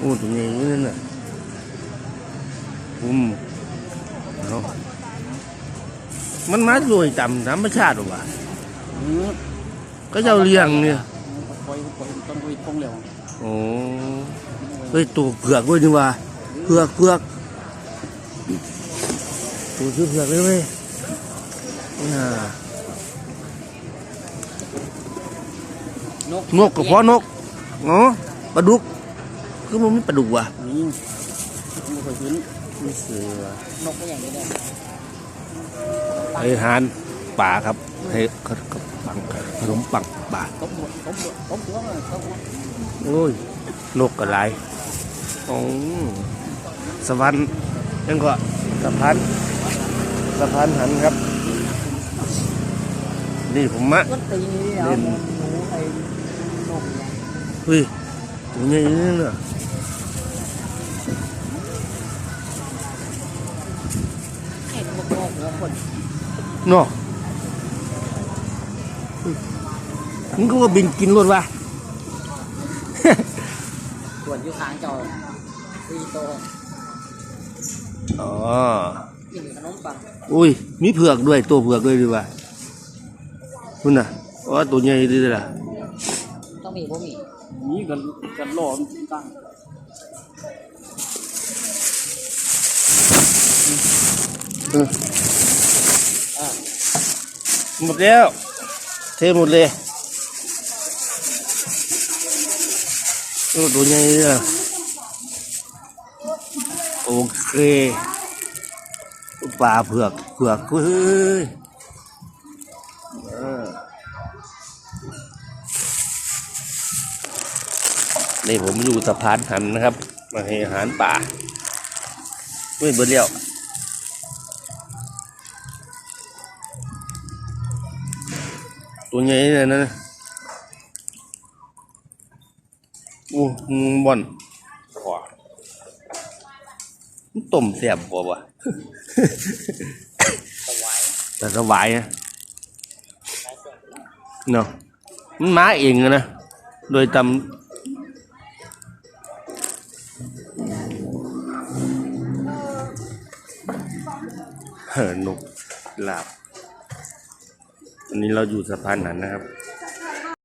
โอ้ตัวใหญ่อยู่นั่นน่ะอุ้มเอามันมาโดยตามธรรมชาติหรอวะอืมก็เจ้าเลี้ยงเนี่ยปล่อยปล่อยต้องไปตรงเร็วโอ้เฮ้ยตัวเผือกด้วยนี่ว่าเผือกเผือกตัวชื่อเผือกเลยเว้ยน่านกนกก็เพาะนกเนาะปลาดุก คือมันไม่ปลาดุกว่ะนี่ไม่ค่อยขึ้นไม่เสือนกก็อย่างนี้ได้ไอหานป่าครับให้เขาเขาปังขนมปังป่าตบหัวตบหัวตบหัวเลยตบหัวโอ้ยนกกระไรอ๋อสวรรค์ยังก็สะพานสะพานหันครับ นี่ผมมะก็ตีนี่เอาเล่นหนูไอ้นกเฮ้ยตัวใหญ่นี่น่ะ ไอ้ นกนกหัวคนเนาะมึงก็ว่าบินกินรถวะส่วนอยู่ข้างจอตีโตอ๋อกินขนมปังอุ้ย มีเผือกด้วย ตัวเผือกด้วยดีว่าคุณน่ะว่าตัวใหญ่ดีเลยล่ะต้องมีบ่มีนี่กันกันหล่อมตั้งเอออะ หมดแล้ว เทหมดเลยโอ้ตัวใหญ่เลยโอเคปลาเผือกเผือกเฮ้ยนี่ผมอยู่สะพานหันนะครับ มาให้อาหารป่าเฮ้ยเบิดเลี้ยว ตัวใหญ่เลยนะโอ้มึงบ่อนขวามันต้มแซ่บบ่วะสวายแต่สบายนะเนาะมันมาเองอะนะ โดยตำเฮ้อนกหลาบ อันนี้เราอยู่สะพานหันนะครับ